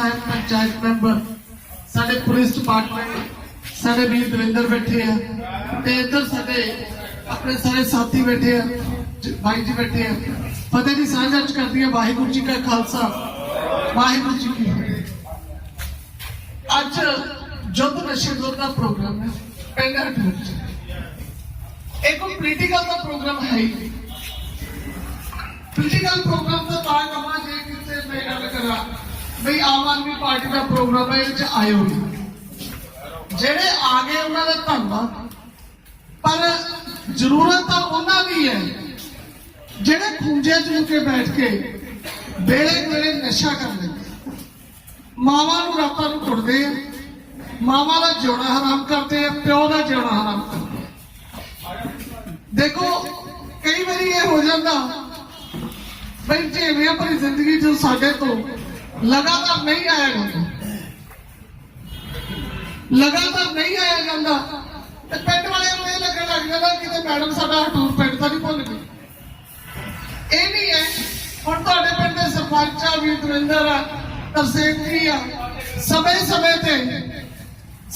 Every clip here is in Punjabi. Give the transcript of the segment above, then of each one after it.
ਸਾਹਿਬ ਪੰਚਾਇਤ ਮੈਂਬਰ ਸਾਡੇ ਪੁਲਿਸ ਡਿਪਾਰਟਮੈਂਟ ਸਾਡੇ ਵੀਰ ਦਵਿੰਦਰ ਬੈਠੇ ਆ ਤੇ ਇੱਧਰ ਸਾਡੇ ਆਪਣੇ ਸਾਰੇ ਸਾਥੀ ਬੈਠੇ ਆ ਜ- ਬਾਈ ਜੀ ਬੈਠੇ ਆ ਫਤਿਹ ਦੀ ਸਾਂਝ ਅੱਜ ਕਰਦੀ ਹੈ ਵਾਹਿਗੁਰੂ ਜੀ ਕਾ ਖਾਲਸਾ ਵਾਹਿਗੁਰੂ ਜੀ ਕੀ ਫਤਿਹ ਅੱਜ ਜੁੱਧ ਨਸ਼ੇ ਵਿਰੋਧ ਦਾ ਪ੍ਰੋਗਰਾਮ ਹੈ ਪਿੰਡ ਹਟੂਰ ਚ ਇਹ ਕੋਈ ਪੋਲੀਟੀਕਲ ਦਾ ਪ੍ਰੋਗਰਾਮ ਹੈ ਹੀ ਨਹੀਂ ਪੋਲੀਟੀਕਲ ਪ੍ਰੋਗਰਾਮ ਦਾ ਤਾਂ ਕਮਾ ਜੇ ਕਿਤੇ ਮੈਂ ਗੱਲ ਕਰਾਂ ਬਈ ਆਮ ਆਦਮੀ ਪਾਰਟੀ ਦਾ ਪ੍ਰੋਗਰਾਮ ਹੈ ਇਹ ਆਏ ਆਇਓ ਜਿਹੜੇ ਆ ਗਏ, ਉਹਨਾਂ ਦਾ ਧੰਨਵਾਦ। ਪਰ ਜ਼ਰੂਰਤ ਤਾਂ ਉਹਨਾਂ ਦੀ ਹੈ। ਜਿਹੜੇ ਖੁੰਝੇ ਚ ਕੇ ਬੈਠ ਕੇ ਵੇਲੇ ਵੇਲੇ ਨਸ਼ਾ ਕਰਦੇ ਮਾਵਾਂ ਨੂੰ ਰਾਤਾਂ ਨੂੰ ਕੁੱਟਦੇ ਆ, ਮਾਵਾਂ ਦਾ ਜਿਉਣਾ ਹਰਾਮ ਕਰਦੇ ਆ, ਪਿਓ ਦਾ ਜਿਉਣਾ ਹਰਾਮ ਕਰਦੇ ਆ। ਦੇਖੋ, ਕਈ ਵਾਰੀ ਇਹ ਹੋ ਜਾਂਦਾ, ਬਈ ਜਿਵੇਂ ਆਪਣੀ ਜ਼ਿੰਦਗੀ ਚ ਸਾਡੇ ਤੋਂ ਲਗਾਤਾਰ ਨਹੀਂ ਆਇਆ ਜਾਂਦਾ। ਲਗਾਤਾਰ ਨਹੀਂ ਆਇਆ ਜਾਂਦਾ। ਤੇ ਪਿੰਡ ਵਾਲਿਆਂ ਨੂੰ ਇਹ ਲੱਗਣ ਲੱਗ ਜਾਂਦਾ ਕਿ ਮੈਡਮ ਸਾਡਾ ਹਟੂਰ ਪਿੰਡ ਤਾਂ ਨਹੀਂ ਭੁੱਲ ਗਈ ਇਹ ਨਹੀਂ ਹੈ, ਹੁਣ ਤੁਹਾਡੇ ਪਿੰਡ ਦੇ ਸਰਪੰਚ ਆ ਵੀ ਦਵਿੰਦਰ ਆ, ਤਰਸੇਮ ਆ ਸਮੇਂ ਸਮੇਂ ਤੇ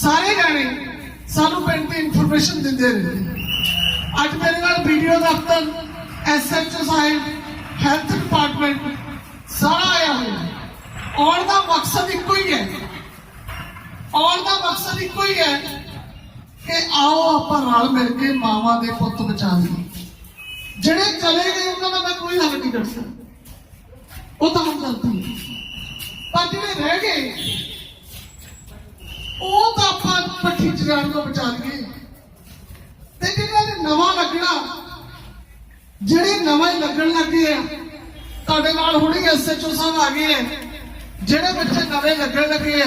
ਸਾਰੇ ਜਾਣੇ ਸਾਨੂੰ ਪਿੰਡ ਦੀ ਇਨਫੋਰਮੇਸ਼ਨ ਦਿੰਦੇ ਰਹੇ। ਅੱਜ ਮੇਰੇ ਨਾਲ ਵੀਡੀਓ ਦਫ਼ਤਰ ਐਸਐਚਓ ਸਾਹਿਬ ਹੈਲਥ ਡਿਪਾਰਟਮੈਂਟ ਸਾਰਾ ਆਇਆ ਹੋਇਆ। ਆਉਣ ਦਾ ਮਕਸਦ ਇੱਕੋ ਹੀ ਹੈ। ਆਉਣ ਦਾ ਮਕਸਦ ਇੱਕੋ ਹੀ ਹੈ ਕਿ ਆਓ ਆਪਾਂ ਰਲ ਮਿਲ ਕੇ ਮਾਵਾਂ ਦੇ ਪੁੱਤ ਬਚਾ ਲਈਏ ਜਿਹੜੇ ਚਲੇ ਗਏ, ਉਹਨਾਂ ਦਾ ਮੈਂ ਕੋਈ ਹੱਲ ਨਹੀਂ ਕਰ ਸਕਦਾ। ਉਹ ਤਾਂ ਹੁਣ ਗਲਤੀ ਪਰ ਜਿਹੜੇ ਰਹਿ ਗਏ, ਉਹ ਤਾਂ ਆਪਾਂ ਪੱਠੀ ਚਰਾਣ ਤੋਂ ਬਚਾ ਲਈਏ। ਤੇ ਜਿਹੜਾ ਨੇ ਨਵਾਂ ਲੱਗਣਾ, ਜਿਹੜੇ ਨਵੇਂ ਲੱਗਣ ਲੱਗੇ ਆ, ਤੁਹਾਡੇ ਨਾਲ ਹੁਣੇ ਐਸਐਚਓ ਸਾਹਿਬ ਆ ਗਏ ਆ। ਜਿਹੜੇ ਬੱਚੇ ਨਵੇਂ ਲੱਗਣ ਲੱਗੇ ਆ,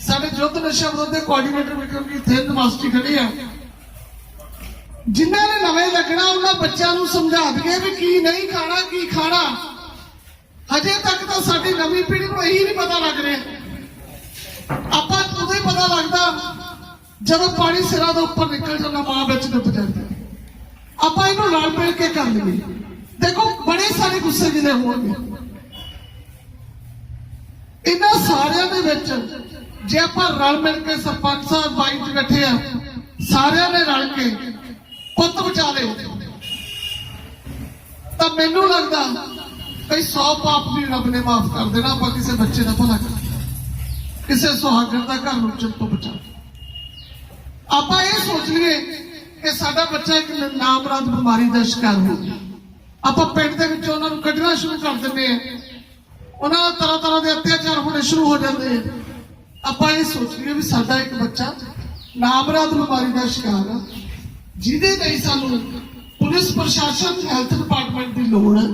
ਸਾਡੇ ਜੁੱਧ ਨਸ਼ਾ ਵਿਰੋਧ ਦੇ ਕੋਆਰਡੀਨੇਟਰ ਵਿਕਰਮ ਜੀ ਥਿੰਦ ਮਾਸਟਰ ਖੜੇ ਆ। ਜਿਨ੍ਹਾਂ ਨੇ ਨਵੇਂ ਲੱਗਣਾ, ਉਹਨਾਂ ਬੱਚਿਆਂ ਨੂੰ ਸਮਝਾ ਦਈਏ ਵੀ ਕੀ ਨਹੀਂ ਖਾਣਾ, ਕੀ ਖਾਣਾ। ਹਜੇ ਤੱਕ ਤਾਂ ਸਾਡੀ ਨਵੀਂ ਪੀੜ੍ਹੀ ਨੂੰ ਇਹੀ ਨਹੀਂ ਪਤਾ ਲੱਗ ਰਿਹਾ। ਆਪਾਂ ਉਦੋਂ ਹੀ ਪਤਾ ਲੱਗਦਾ ਜਦੋਂ ਪਾਣੀ ਸਿਰਾਂ ਦੇ ਉੱਪਰ ਨਿਕਲ ਜਾਂਦਾ, ਮਾਂ ਵਿੱਚ ਡੁੱਬ ਜਾਂਦੀ। ਆਪਾਂ ਇਹਨੂੰ ਰਲ ਮਿਲ ਕੇ ਕਰ ਲਈਏ। ਦੇਖੋ, ਬੜੇ ਸਾਰੇ ਗੁੱਸੇ ਜਿਹੇ ਹੋਣਗੇ। ਇਹਨਾਂ ਸਾਰਿਆਂ ਦੇ ਵਿੱਚ ਜੇ ਆਪਾਂ ਰਲ ਮਿਲ ਕੇ ਸਰਪੰਚ ਸਾਹਿਬ, ਬਾਈ ਚ ਬੈਠੇ ਆ, ਸਾਰਿਆਂ ਨੇ ਰਲ ਕੇ ਪੁੱਤ ਬਚਾ ਲਏ ਤਾਂ ਮੈਨੂੰ ਲੱਗਦਾ ਕਈ 100 ਪਾਪ ਵੀ ਰੱਬ ਨੇ ਮਾਫ ਕਰ ਦੇਣਾ, ਆਪਾਂ ਕਿਸੇ ਬੱਚੇ ਦਾ ਭਲਾ ਕਰ ਕਿਸੇ ਸੁਹਾਗਣ ਦਾ ਘਰ ਉੱਜੜ ਤੋਂ ਬਚਾ ਆਪਾਂ ਇਹ ਸੋਚ ਲਈਏ ਕਿ ਸਾਡਾ ਬੱਚਾ ਇੱਕ ਨਾਮਰਾਦ ਬਿਮਾਰੀ ਦਾ ਸ਼ਿਕਾਰ ਹੋ ਗਿਆ। ਆਪਾਂ ਪਿੰਡ ਦੇ ਵਿੱਚ ਉਹਨਾਂ ਨੂੰ ਕੱਢਣਾ ਸ਼ੁਰੂ ਕਰ ਦਿੰਦੇ ਆ। ਉਹਨਾਂ ਨਾਲ ਤਰ੍ਹਾਂ ਤਰ੍ਹਾਂ ਦੇ ਅਤਿਆਚਾਰ ਹੋਣੇ ਸ਼ੁਰੂ ਹੋ ਜਾਂਦੇ ਆ। ਆਪਾਂ ਇਹ ਸੋਚੀਏ ਵੀ ਸਾਡਾ ਇੱਕ ਬੱਚਾ ਨਾਮਰਾਦ ਬਿਮਾਰੀ ਦਾ ਸ਼ਿਕਾਰ ਆ। ਜਿਹਦੇ ਲਈ ਸਾਨੂੰ ਪੁਲਿਸ ਪ੍ਰਸ਼ਾਸਨ ਹੈਲਥ ਡਿਪਾਰਟਮੈਂਟ ਦੀ ਲੋੜ ਹੈ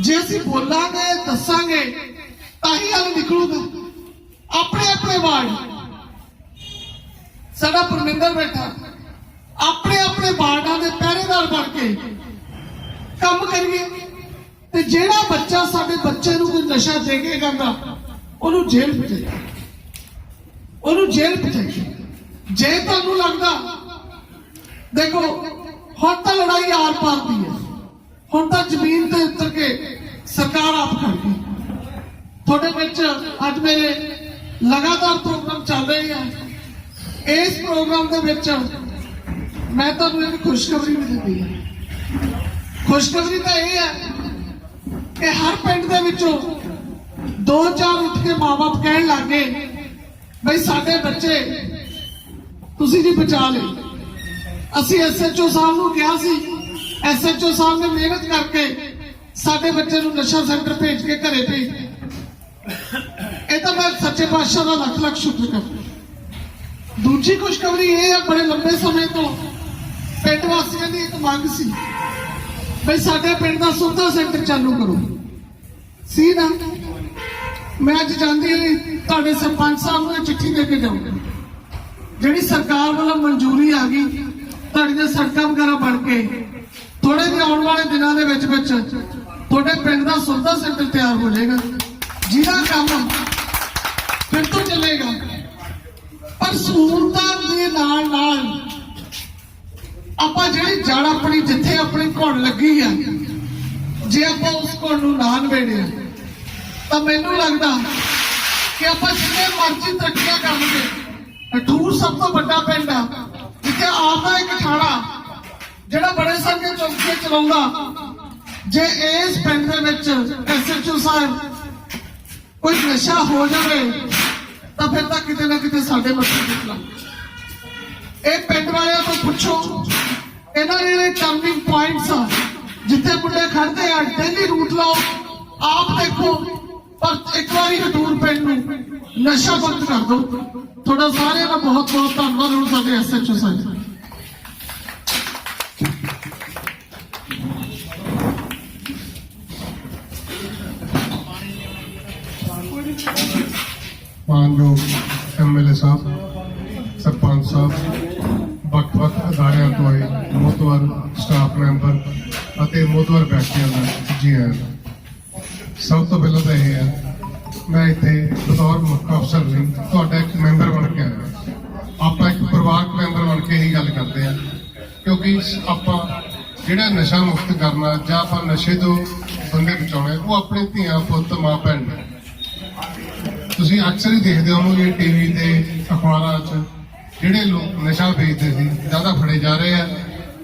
ਜੇ ਅਸੀਂ ਬੋਲਾਂਗੇ, ਦੱਸਾਂਗੇ, ਤਾਂ ਹੀ ਹੱਲ ਨਿਕਲੂਗਾ। ਆਪਣੇ ਆਪਣੇ ਵਾਰਡ। ਸਾਡਾ ਪਰਮਿੰਦਰ ਬੈਠਾ। ਆਪਣੇ ਆਪਣੇ ਵਾਰਡਾਂ ਦੇ ਪਹਿਰੇਦਾਰ ਬਣ ਕੇ ਕੰਮ ਕਰੀਏ। ਤੇ ਜਿਹੜਾ ਬੱਚਾ ਸਾਡੇ ਬੱਚੇ ਨੂੰ ਕੋਈ ਨਸ਼ਾ ਦੇ ਕੇ ਜਾਂਦਾ, ਉਹਨੂੰ ਜੇਲ੍ਹ ਭੇਜੇ। ਉਹਨੂੰ ਜੇਲ੍ਹ ਭੇਜੇ। ਜੇ ਤੁਹਾਨੂੰ ਲੱਗਦਾ, ਦੇਖੋ, ਹੁਣ ਤਾਂ ਲੜਾਈ ਆਰ ਪਾਰ ਦੀ ਹੈ। ਹੁਣ ਤਾਂ ਜ਼ਮੀਨ ਤੇ ਉਤਰ ਕੇ ਸਰਕਾਰ ਆਪ ਕਰਦੀ ਤੁਹਾਡੇ ਵਿੱਚ ਅੱਜ ਮੇਰੇ ਲਗਾਤਾਰ ਪ੍ਰੋਗਰਾਮ ਚੱਲ ਰਹੇ ਆ। ਇਸ ਪ੍ਰੋਗਰਾਮ ਦੇ ਵਿੱਚ ਮੈਂ ਤੁਹਾਨੂੰ ਇੱਕ ਖੁਸ਼ਖਬਰੀ ਵੀ ਦਿੰਦੀ ਹਾਂ। ਖੁਸ਼ਖਬਰੀ ਤਾਂ ਇਹ ਹੈ ਕਿ ਹਰ ਪਿੰਡ ਦੇ ਵਿੱਚੋਂ ਦੋ ਚਾਰ ਉੱਠ ਕੇ ਮਾਪੇ ਕਹਿਣ ਲੱਗੇ ਬਈ ਸਾਡੇ ਬੱਚੇ, ਤੁਸੀਂ ਜੀ ਬਚਾ ਲਏ। ਅਸੀਂ ਐਸਐਚਓ ਸਾਹਿਬ ਨੂੰ ਕਿਹਾ ਸੀ ਐਸਐਚਓ ਸਾਹਿਬ ਨੇ ਮਿਹਨਤ ਕਰਕੇ ਸਾਡੇ ਬੱਚੇ ਨੂੰ ਨਸ਼ਾ ਸੈਂਟਰ ਭੇਜ ਕੇ ਘਰੇ ਭੇਜ ਇਹ ਤਾਂ ਮੈਂ ਸੱਚੇ ਪਾਤਸ਼ਾਹ ਦਾ ਲੱਖ ਲੱਖ ਸ਼ੁਕਰ ਕਰਦਾ ਦੂਜੀ ਖੁਸ਼ਖਬਰੀ ਇਹ ਹੈ ਬੜੇ ਲੰਬੇ ਸਮੇਂ ਤੋਂ ਪਿੰਡ ਵਾਸੀਆਂ ਦੀ ਇੱਕ ਮੰਗ ਸੀ ਬਈ ਸਾਡੇ ਪਿੰਡ ਦਾ ਸੁਵਿਧਾ ਸੈਂਟਰ ਚਾਲੂ ਕਰੋ। ਸੀ ਨਾ? ਮੈਂ ਅੱਜ ਜਾਂਦੀ ਹੋਈ ਤੁਹਾਡੇ ਸਰਪੰਚ ਸਾਹਿਬ ਨੂੰ ਇਹ ਚਿੱਠੀ ਦੇ ਕੇ ਜਾਊਂਗਾ ਜਿਹੜੀ ਸਰਕਾਰ ਵੱਲੋਂ ਮਨਜ਼ੂਰੀ ਆ ਗਈ ਤੁਹਾਡੀਆਂ ਸੜਕਾਂ ਵਗੈਰਾ ਬਣ ਕੇ ਥੋੜੇ ਜਿਹੇ ਆਉਣ ਵਾਲੇ ਦਿਨਾਂ ਦੇ ਵਿੱਚ ਵਿੱਚ ਤੁਹਾਡੇ ਪਿੰਡ ਦਾ ਸੁਵਿਧਾ ਸੈਂਟਰ ਤਿਆਰ ਹੋ ਜਾਏਗਾ। ਜਿਹਦਾ ਕੰਮ ਫਿਰ ਤੋਂ ਚੱਲੇਗਾ। ਪਰ ਸਹੂਲਤਾਂ ਦੇ ਨਾਲ ਨਾਲ ਆਪਾਂ ਜਿਹੜੀ ਜੜ ਆਪਣੀ ਜਿੱਥੇ ਆਪਣੀ ਘੁਣ ਲੱਗੀ ਆ, ਜੇ ਆਪਾਂ ਉਸ ਘੁਣ ਨੂੰ ਨਾ ਨਵੇੜਿਆ, ਤਾਂ ਮੈਨੂੰ ਲੱਗਦਾ ਕਿ ਆਪਾਂ ਜਿੰਨੇ ਮਰਜ਼ੀ ਤਰੱਕੀਆਂ ਕਰ ਠੂਰ ਸਭ ਤੋਂ ਵੱਡਾ ਪਿੰਡ ਆ, ਜਿੱਥੇ ਆਪਦਾ ਇੱਕ ਥਾਣਾ ਜਿਹੜਾ ਬੜੇ ਸੰਗੇ ਚੌਕੀਆਂ ਚਲਾਉਂਦਾ, ਜੇ ਇਸ ਪਿੰਡ ਦੇ ਵਿੱਚ ਐਸਐਚਓ ਸਾਹਿਬ ਕੋਈ ਨਸ਼ਾ ਹੋ ਜਾਵੇ, ਤਾਂ ਫਿਰ ਤਾਂ ਕਿਤੇ ਨਾ ਕਿਤੇ ਸਾਡੇ ਮੱਥੇ ਟਿਕਣਾ। ਇਹ ਪਿੰਡ ਵਾਲਿਆਂ ਤੋਂ ਪੁੱਛੋ। ਇਹਨਾਂ ਦੇ ਜਿਹੜੇ ਟਰਨਿੰਗ ਪੁਆਇੰਟਸ ਆ, ਜਿੱਥੇ ਮੁੰਡੇ ਖੜਦੇ ਆ ਡੇਲੀ ਰੂਟ ਲਾਓ, ਆਪ ਦੇਖੋ। ਪਰ ਇੱਕ ਵਾਰੀ ਹਟੂਰ ਪਿੰਡ ਨੂੰ ਨਸ਼ਾ ਬੰਦ ਕਰ ਦਿਓ। ਤੁਹਾਡਾ ਸਾਰਿਆਂ ਦਾ ਬਹੁਤ ਬਹੁਤ ਧੰਨਵਾਦ ਹੁਣ ਸਾਡੇ ਐਸਐਚਓ ਸਾਹਿਬ। ਮਾਨਯੋਗ ਐਮਐਲਏ ਸਾਹਿਬ। ਤੋਂ ਆਏ ਮੋਤਵਰ ਸਟਾਫ ਮੈਂਬਰ ਅਤੇ ਮੋਤਵਰ ਵਿਅਕਤੀਆਂ ਦਾ ਜੀ ਆਇਆਂ ਸਭ ਤੋਂ ਪਹਿਲਾਂ ਤਾਂ ਇਹ ਹੈ, ਮੈਂ ਇੱਥੇ ਬਤੌਰ ਮੁੱਖ ਅਫਸਰ ਲਈ ਤੁਹਾਡਾ ਇੱਕ ਮੈਂਬਰ ਬਣ ਕੇ ਆਇਆ। ਆਪਾਂ ਇੱਕ ਪਰਿਵਾਰਕ ਮੈਂਬਰ ਬਣ ਕੇ ਹੀ ਗੱਲ ਕਰਦੇ ਆ ਕਿਉਂਕਿ ਆਪਾਂ ਜਿਹੜਾ ਨਸ਼ਾ ਮੁਕਤ ਕਰਨਾ ਜਾਂ ਆਪਾਂ ਨਸ਼ੇ ਤੋਂ ਬੰਦੇ ਬਚਾਉਣੇ, ਉਹ ਆਪਣੇ ਧੀਆਂ, ਪੁੱਤ, ਮਾਂ, ਭੈਣ ਤੁਸੀਂ ਅਕਸਰ ਹੀ ਦੇਖਦੇ ਹੋ ਹੋਵੋਗੇ ਟੀਵੀ ਤੇ ਅਖਬਾਰਾਂ 'ਚ ਜਿਹੜੇ ਲੋਕ ਨਸ਼ਾ ਵੇਚਦੇ ਸੀ, ਜ਼ਿਆਦਾ ਫੜੇ ਜਾ ਰਹੇ ਆ।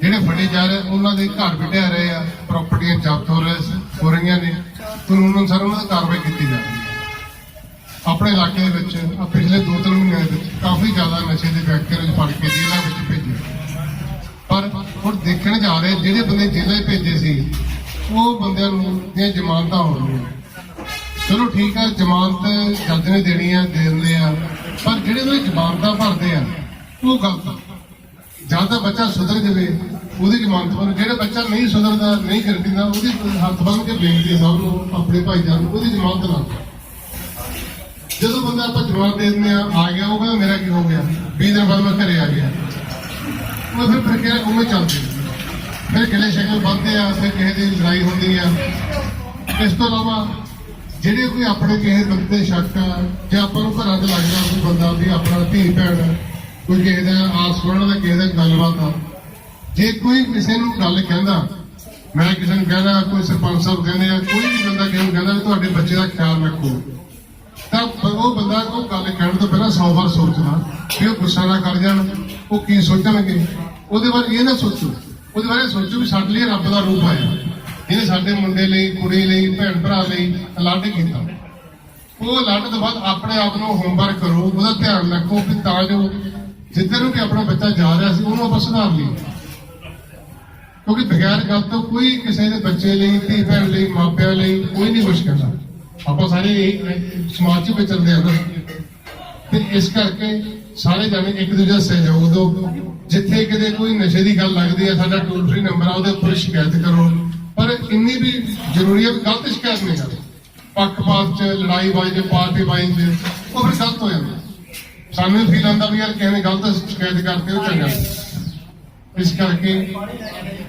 ਜਿਹੜੇ ਫੜੇ ਜਾ ਰਹੇ, ਉਹਨਾਂ ਦੇ ਘਰ ਵਿਟਿਆ ਰਹੇ ਆ। ਪ੍ਰਾਪਰਟੀਆਂ ਜ਼ਬਤ ਹੋ ਰਹੇ ਸੀ- ਹੋ ਰਹੀਆਂ ਨੇ। ਕਾਨੂੰਨ ਅਨੁਸਾਰ ਉਹਨਾਂ ਦੀ ਕਾਰਵਾਈ ਕੀਤੀ ਜਾ ਰਹੀ ਹੈ। ਆਪਣੇ ਇਲਾਕੇ ਦੇ ਵਿੱਚ, ਆਹ ਪਿਛਲੇ 2-3 ਮਹੀਨਿਆਂ ਦੇ ਵਿੱਚ ਕਾਫੀ ਜ਼ਿਆਦਾ ਨਸ਼ੇ ਦੇ ਵਿਅਕਤੀਆਂ ਨੂੰ ਫੜ ਕੇ ਜੇਲ੍ਹਾਂ ਵਿੱਚ ਭੇਜੇ। ਪਰ ਹੁਣ ਦੇਖਣ ਜਾ ਰਹੇ, ਜਿਹੜੇ ਬੰਦੇ ਜੇਲ੍ਹਾਂ 'ਚ ਭੇਜੇ ਸੀ, ਉਹ ਬੰਦਿਆਂ ਨੂੰ ਦੀਆਂ ਜ਼ਮਾਨਤਾਂ ਹੋ ਚਲੋ ਠੀਕ ਹੈ ਜ਼ਮਾਨਤ ਜੱਜ ਨੇ ਦੇਣੀ ਆ, ਦੇ ਦਿੰਦੇ ਆ। ਪਰ ਜਿਹੜੇ ਉਹ ਜ਼ਮਾਨਤਾਂ ਭਰਦੇ ਆ ਉਹ ਗਲਤ ਆ। ਜਾਂ ਤਾਂ ਬੱਚਾ ਸੁਧਰ ਜਾਵੇ, ਉਹਦੀ ਜ਼ਮਾਨਤ ਬਣ। ਜਿਹੜਾ ਬੱਚਾ ਨਹੀਂ ਸੁਧਰਦਾ, ਨਹੀਂ ਕਰਦੀਦਾ ਉਹਦੀ ਹੱਥ ਬੰਨ ਕੇ ਬੇਨਤੀ ਸਭ ਨੂੰ, ਆਪਣੇ ਭਾਈਜਾਨ ਨੂੰ, ਉਹਦੀ ਜ਼ਮਾਨਤ ਨਾ ਜਦੋਂ ਬੰਦਾ ਆਪਾਂ ਜਵਾਬ ਦੇ ਦਿੰਦੇ ਆ ਆ ਗਿਆ, ਉਹ ਕਹਿੰਦਾ ਮੇਰਾ ਕੀ ਹੋ ਗਿਆ? 20 ਦਿਨ ਬਾਅਦ ਮੈਂ ਘਰੇ ਆ ਗਿਆ। ਉਹ ਫਿਰ ਪ੍ਰਕਿਰਿਆ ਉਵੇਂ ਚੱਲਦੀ ਫਿਰ ਕਿਲੇ ਸ਼ਕਲ ਵੱਧਦੇ ਆ, ਫਿਰ ਕਿਸੇ ਦੀ ਲੜਾਈ ਹੁੰਦੀ ਆ। ਇਸ ਤੋਂ ਇਲਾਵਾ, ਜਿਹੜੇ ਕੋਈ ਆਪਣੇ ਕਿਸੇ ਬੰਦੇ ਤੇ ਸ਼ੱਕ ਆ, ਜਾਂ ਆਪਾਂ ਨੂੰ ਘਰਾਂ 'ਚ ਲੱਗਦਾ ਕੋਈ ਬੰਦਾ ਵੀ ਆਪਣਾ ਧੀ ਭੈਣ ਕੋਈ ਕਿਸੇ ਦਾ ਆਸ ਸੁਣਨ ਦਾ ਕਿਸੇ ਦਾ ਗੱਲਬਾਤ ਆ ਜੇ ਕੋਈ ਕਿਸੇ ਨੂੰ ਗੱਲ ਕਹਿੰਦਾ, ਮੈਂ ਕਿਸੇ ਨੂੰ ਕਹਿੰਦਾ, ਕੋਈ ਸਰਪੰਚ ਸਾਹਿਬ ਕਹਿੰਦੇ ਆ, ਕੋਈ ਵੀ ਬੰਦਾ ਕਿਸੇ ਨੂੰ ਕਹਿੰਦਾ ਤੁਹਾਡੇ ਬੱਚੇ ਦਾ ਖਿਆਲ ਰੱਖੋ, ਤਾਂ ਉਹ ਬੰਦਾ ਉਹ ਗੱਲ ਕਹਿਣ ਤੋਂ ਪਹਿਲਾਂ 100 ਵਾਰ ਸੋਚਦਾ ਕਿ ਉਹ ਗੁੱਸਾ ਨਾ ਕਰ ਜਾਣ, ਉਹ ਕੀ ਸੋਚਣਗੇ? ਉਹਦੇ ਬਾਰੇ ਇਹ ਨਾ ਸੋਚੋ, ਉਹਦੇ ਬਾਰੇ ਸੋਚੋ ਵੀ ਸਾਡੇ ਲਈ ਰੱਬ ਦਾ ਰੂਪ ਆਇਆ। ਇਹਨੇ ਸਾਡੇ ਮੁੰਡੇ ਲਈ, ਕੁੜੀ ਲਈ, ਭੈਣ ਭਰਾ ਲਈ ਅਲੱਗ ਕੀਤਾ। ਉਹ ਅਲੱਗ ਤੋਂ ਬਾਅਦ ਆਪਣੇ ਆਪ ਨੂੰ ਹੋਮਵਰਕ ਕਰੋ, ਉਹਦਾ ਧਿਆਨ ਰੱਖੋ ਕਿ ਤਾਂ ਜੋ ਜਿੱਧਰ ਨੂੰ ਕਿ ਆਪਣਾ ਬੱਚਾ ਜਾ ਰਿਹਾ ਸੀ, ਉਹਨੂੰ ਆਪਾਂ ਸੁਧਾਰ ਲਈਏ ਕਿਉਂਕਿ ਬਗੈਰ ਗੱਲ ਤੋਂ ਕੋਈ ਕਿਸੇ ਦੇ ਬੱਚੇ ਲਈ, ਧੀ ਭੈਣ ਲਈ, ਮਾਪਿਆਂ ਲਈ ਕੋਈ ਨਹੀਂ ਕੁਛ ਕਹਿੰਦਾ ਆਪਾਂ ਸਾਰੇ ਸਮਾਜ 'ਚ ਵਿਚਰਦੇ ਆ ਨਾ। ਤੇ ਇਸ ਕਰਕੇ ਸਾਰੇ ਜਾਣੇ ਇੱਕ ਦੂਜੇ ਦਾ ਸਹਿਯੋਗ ਦਿਓ। ਜਿੱਥੇ ਕਿਤੇ ਕੋਈ ਨਸ਼ੇ ਦੀ ਗੱਲ ਲੱਗਦੀ ਹੈ ਸਾਡਾ ਟੋਲ ਫ੍ਰੀ ਨੰਬਰ ਆ, ਉਹਦੇ ਉੱਪਰ ਸ਼ਿਕਾਇਤ ਕਰੋ। ਪਰ ਇੰਨੀ ਵੀ ਜ਼ਰੂਰੀ ਹੈ ਗਲਤ ਸ਼ਿਕਾਇਤ ਨਹੀਂ ਕਰੋ ਪੱਖਪਾਤ 'ਚ ਲੜਾਈ ਬਾਈ 'ਚ ਪਾਰਟੀ ਬਾਈ 'ਚ, ਉਹ ਫਿਰ ਗਲਤ ਹੋ ਜਾਂਦਾ। ਸਾਨੂੰ ਫੀਲ ਆਉਂਦਾ ਵੀ ਯਾਰ ਕਿਸੇ ਨੇ ਗਲਤ ਸ਼ਿਕਾਇਤ ਕਰਤੀ ਉਹ ਚੰਗਾ। ਇਸ ਕਰਕੇ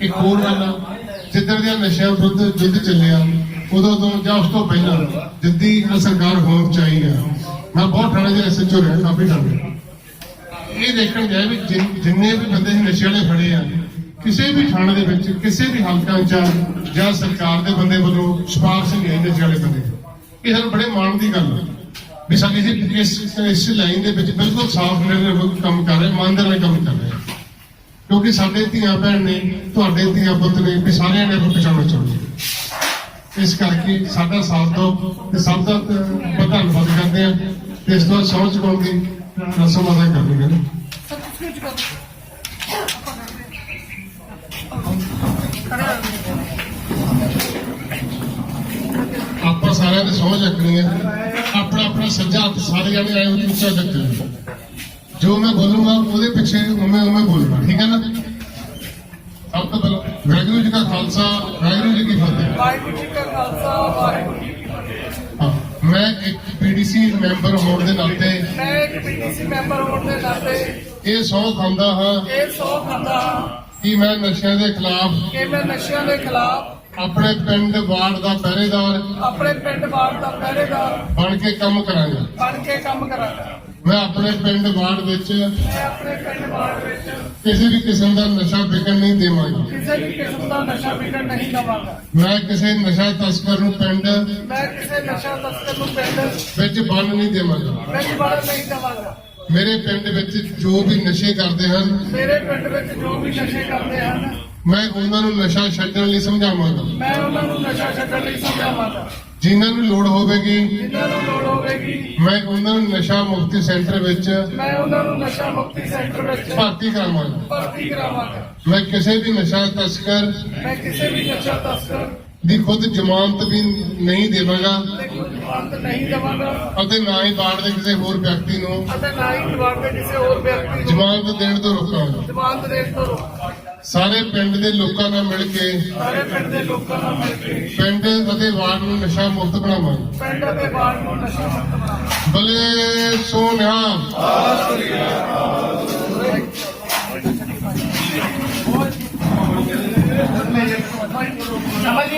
ਇੱਕ ਹੋਰ ਗੱਲ ਆ, ਜਿੱਦਣ ਦੀਆਂ ਨਸ਼ਿਆਂ ਵਿਰੁੱਧ ਯੁੱਧ ਚੱਲਿਆ ਉਦੋਂ ਤੋਂ ਜਾਂ ਉਸ ਤੋਂ ਪਹਿਲਾਂ ਜਿੱਦੀ ਸਰਕਾਰ ਹੋਣ ਚਾਹੀਦੀ ਮੈਂ ਬਹੁਤ ਥਾਣੇ ਦੇ ਐਸਐਚਓ ਰਿਹਾ ਕਾਫੀ ਥਾਣੇ ਇਹ ਦੇਖਣ ਗਿਆ ਵੀ ਜਿੰਨੇ ਵੀ ਬੰਦੇ ਸੀ ਨਸ਼ੇ ਵਾਲੇ ਫੜੇ ਆ ਕਿਸੇ ਵੀ ਥਾਣੇ ਦੇ ਵਿੱਚ ਕਿਸੇ ਵੀ ਹਲਕਾ ਚ ਜਾਂ ਸਰਕਾਰ ਦੇ ਬੰਦੇ ਵੱਲੋਂ ਸਿਫਾਰਸ਼ ਨਹੀਂ ਆਈ ਨਸ਼ੇ ਵਾਲੇ ਬੰਦੇ। ਇਹ ਸਾਨੂੰ ਬੜੇ ਮਾਣ ਦੀ ਗੱਲ ਆ। ਵੀ ਸਾਡੇ ਜੀ ਇਸ ਇਸ ਲਾਈਨ ਦੇ ਵਿੱਚ ਬਿਲਕੁਲ ਸਾਫ਼ ਨਿਰਵਕ ਕੰਮ ਕਰ ਰਹੇ, ਇਮਾਨਦਾਰ ਨਾਲ ਕੰਮ ਕਰ ਰਹੇ। ਕਿਉਂਕਿ ਸਾਡੇ ਧੀਆਂ ਭੈਣ ਨੇ, ਤੁਹਾਡੇ ਧੀਆਂ ਪੁੱਤ ਨੇ ਵੀ ਸਾਰਿਆਂ ਨੇ ਬਚਾਉਣਾ ਚਾਹੁੰਦੇ ਇਸ ਕਰਕੇ ਸਾਡਾ ਸਾਥ ਦਿਓ ਤੇ ਸਭ ਦਾ ਧੰਨਵਾਦ ਕਰਦੇ ਆ। ਤੇ ਇਸ ਤੋਂ ਬਾਅਦ ਸਹੁੰ ਚੁਕਾਉਣ ਦੀ ਰਸਮ ਅਦਾ ਕਰਨੀ ਹੈ। ਆਪਾਂ ਸਾਰਿਆਂ ਨੇ ਸਹੁੰ ਚੱਕਣੀ ਹੈ। ਆਪਣਾ ਸੱਜਾ ਹੱਥ ਸਾਰੇ ਜਾਣੇ ਆਏ ਉੱਤੇ ਉੱਚਾ ਚੱਕਣਾ ਜੋ ਮੈਂ ਬੋਲੂੰਗਾ ਉਹਦੇ ਪਿੱਛੇ ਉਵੇਂ ਉਵੇਂ ਬੋਲਣਾ ਠੀਕ ਹੈ ਨਾ? ਸਭ ਤੋਂ ਪਹਿਲਾਂ ਵਾਹਿਗੁਰੂ ਜੀ ਕਾ ਖਾਲਸਾ ਵਾਹਿਗੁਰੂ ਜੀ ਕੀ ਫਤਿਹ। ਵਾਹਿਗੁਰੂ ਜੀ ਕਾ ਖਾਲਸਾ ਵਾਹਿਗੁਰੂ ਜੀ ਕੀ ਫਤਿਹ। ਮੈਂ ਇੱਕ ਪੀਡੀਸੀ ਮੈਂਬਰ ਹੋਣ ਦੇ ਨਾਤੇ ਮੈਂ ਇੱਕ ਪੀਟੀਸੀ ਮੈਂਬਰ ਹੋਣ ਦੇ ਨਾਤੇ ਇਹ ਸਹੁੰ ਖਾਂਦਾ ਹਾਂ। ਇਹ ਸੌ ਖਾਂਦਾ ਹਾਂ। ਕਿ ਮੈਂ ਨਸ਼ਿਆਂ ਦੇ ਖਿਲਾਫ ਕਿ ਮੈਂ ਨਸ਼ਿਆਂ ਦੇ ਖਿਲਾਫ ਆਪਣੇ ਪਿੰਡ ਵਾਰਡ ਦਾ ਪਹਿਰੇਦਾਰ ਆਪਣੇ ਪਿੰਡ ਵਾਰਡ ਦਾ ਪਹਿਰੇਦਾਰ ਬਣ ਕੇ ਕੰਮ ਕਰਾਂਗਾ। ਬਣ ਕੇ ਕੰਮ ਕਰਾਂਗਾ। ਮੈਂ ਆਪਣੇ ਪਿੰਡ ਵਾਰਡ ਵਿੱਚ ਮੈਂ ਆਪਣੇ ਪਿੰਡ ਵਾਰਡ ਵਿੱਚ ਕਿਸੇ ਵੀ ਕਿਸਮ ਦਾ ਨਸ਼ਾ ਵਿਕਣ ਨਹੀਂ ਦੇਵਾਂਗੇ। ਕਿਸੇ ਵੀ ਕਿਸਮ ਦਾ ਨਸ਼ਾ ਵਿਕਣ ਨਹੀਂ ਦਵਾਂਗਾ। ਮੈਂ ਕਿਸੇ ਨਸ਼ਾ ਤਸਕਰ ਨੂੰ ਪਿੰਡ ਮੈਂ ਕਿਸੇ ਨਸ਼ਾ ਤਸਕਰ ਨੂੰ ਪਿੰਡ ਵਿੱਚ ਬੰਨ ਨਹੀਂ ਦੇਵਾਂਗਾ। ਵਿੱਚ ਵੜਨ ਨਹੀਂ ਦਵਾਂਗਾ। ਮੇਰੇ ਪਿੰਡ ਵਿੱਚ ਜੋ ਵੀ ਨਸ਼ੇ ਕਰਦੇ ਹਨ ਮੇਰੇ ਪਿੰਡ ਵਿੱਚ ਜੋ ਵੀ ਨਸ਼ੇ ਕਰਦੇ ਹਨ ਮੈਂ ਉਹਨਾਂ ਨੂੰ ਨਸ਼ਾ ਛੱਡਣ ਲਈ ਸਮਝਾਵਾਂਗਾ। ਮੈਂ ਉਹਨਾਂ ਨੂੰ ਨਸ਼ਾ ਛੱਡਣ ਲਈ ਸਮਝਾਵਾਂਗਾ। ਜਿਨ੍ਹਾਂ ਨੂੰ ਲੋੜ ਹੋਵੇਗੀ ਜਿਨ੍ਹਾਂ ਨੂੰ ਲੋੜ ਹੋਵੇਗੀ ਮੈਂ ਉਹਨਾਂ ਨੂੰ ਨਸ਼ਾ ਮੁਕਤੀ ਸੈਂਟਰ ਵਿੱਚ ਮੈਂ ਉਹਨਾਂ ਨੂੰ ਨਸ਼ਾ ਮੁਕਤੀ ਸੈਂਟਰ ਵਿੱਚ ਭਰਤੀ ਕਰਾਵਾਂਗਾ। ਭਰਤੀ ਕਰਾਵਾਂਗਾ। ਮੈਂ ਕਿਸੇ ਵੀ ਨਸ਼ਾ ਤਸਕਰ ਮੈਂ ਕਿਸੇ ਵੀ ਨਸ਼ਾ ਤਸਕਰ ਦੀ ਖੁਦ ਜ਼ਮਾਨਤ ਵੀ ਨਹੀਂ ਦੇਵਾਂਗਾ ਜ਼ਮਾਨਤ ਨਹੀਂ ਦੇਵਾਂਗਾ। ਅਤੇ ਨਾ ਹੀ ਬਾੜ ਦੇ ਕਿਸੇ ਹੋਰ ਵਿਅਕਤੀ ਨੂੰ ਅਤੇ ਨਾ ਹੀ ਜਵਾਬ ਦੇ ਕਿਸੇ ਹੋਰ ਵਿਅਕਤੀ ਨੂੰ ਜ਼ਮਾਨਤ ਦੇਣ ਤੋਂ ਰੋਕਾਂਗਾ। ਜ਼ਮਾਨਤ ਦੇਣ ਤੋਂ ਰੋਕਾਂਗਾ ਸਾਰੇ ਪਿੰਡ ਦੇ ਲੋਕਾਂ ਨਾਲ ਮਿਲ ਕੇ ਸਾਰੇ ਪਿੰਡ ਦੇ ਲੋਕਾਂ ਨਾਲ ਮਿਲ ਕੇ ਪਿੰਡ ਅਤੇ ਵਾਰਡ ਨੂੰ ਨਸ਼ਾ ਮੁਕਤ ਬਣਾਵਾਂਗੇ। ਪਿੰਡ ਦੇ ਬਾਹਰ ਨੂੰ ਨਸ਼ਾ ਮੁਕਤ ਬਣਾਵਾਂਗੇ। ਬਲੇ ਸੋਨਿਆ। ਸਮਝ